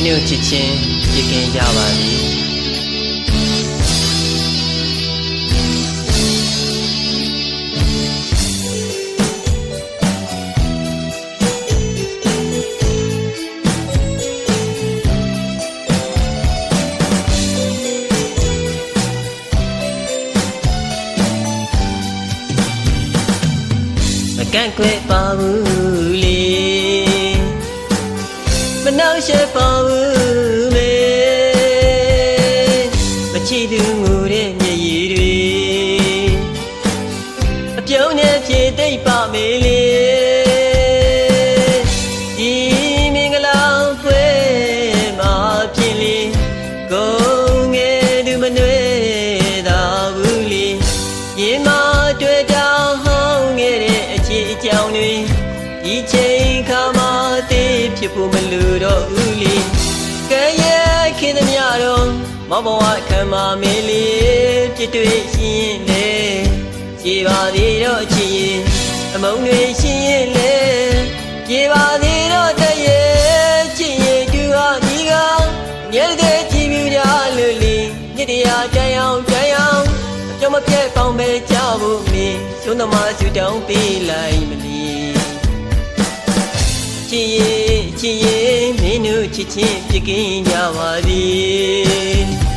င်းတို့ချစ်ချင်းပြကင်းကြပါသည်မကန့်ကွက်ပါဘူးလေမ နှောက်ရှက်ပါဘူးမေမချီသူငိုတဲ့မျက်ရည်တွေအပြုံးနဲ့ဖြည့်သိပ်ပါမေလေ သိဖြစ်ဖို့မလိုတော့ဘူးလေကဲရဲ့ခင်သမျှတော့မဘဝခံမမေးလေပြစ်တွေ့ရှင်ရင်လေကြည်ပါသေးတော့ချစ်ရင်အမုန်းတွေရှင်ရင်လေကြည်ပါသေးတော့တည်းရဲ့ချစ်ရင်သူဟာဒီကမြဲတဲ့ကြည်မြူကြလို့လေမြစ်တရားကြမ်းအောင်ကြမ်းအောင်အပြောင်းမပြတ်ပေါင်းပဲကြဖို့မင်းရှုံးသမားဆူတောင်းပေးလိုက်မလီ ချစ်ရဲ့ချစ်ရဲ့မင်းတို့ချစ်ချင်းပြကင်းကြပါသည်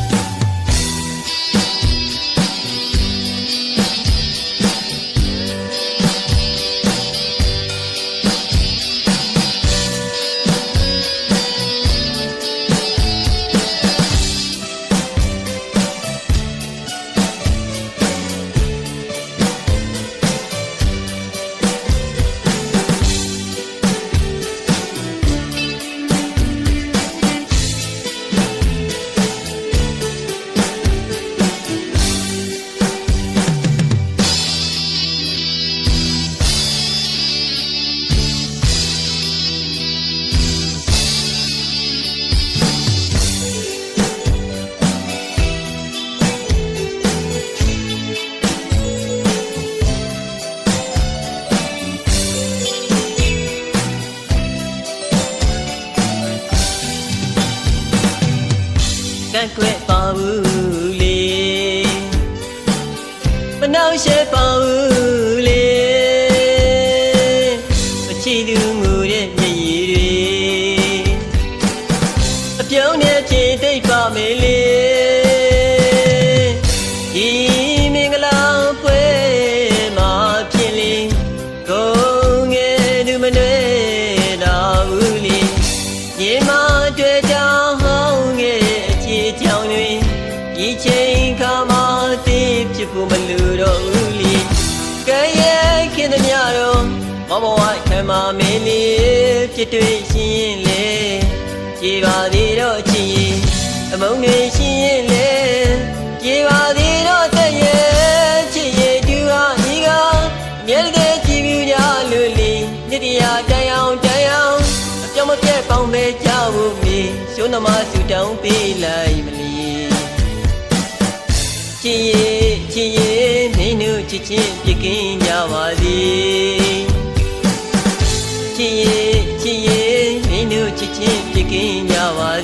ကန့်ကွက်ပါဘူးလေမနှောက်ရှက်ပါဘူးလေမချီသူငူတဲ့မျက်ရည်တွေအပြုံးနဲ့ဖြည့်သိပ်ပါမယ်လေ ခင်သမျှတော့မဘဝခံမမင်းလေးဖြစ်တွေ့ရှင်ရင်လေကြည်ပါသေးတော့ချစ်ရင်အမုန်းတွေရှင်ရင်လေကြည်ပါသေးတော့တဲ့ရဲ့ချစ်ရဲ့သူဟာဒီကအမြဲတည်းကြည်မြူကြလို့လေမြစ်တရားတရားတရားအပြောင်းမပြတ်ပေါင်းပဲကြောက်ဖို့မီရှုံးသမားဆူတောင်းပေးလိုက်မလီချစ်ရဲ့ချစ်ရဲ့မင်းတို့ချစ်ချင်းပြ ကင်းကြပါသည်ချစ်ရဲ့ချစ်ရဲ့မင်းတို့ချစ်ချင်းပြကင်းကြပါသည်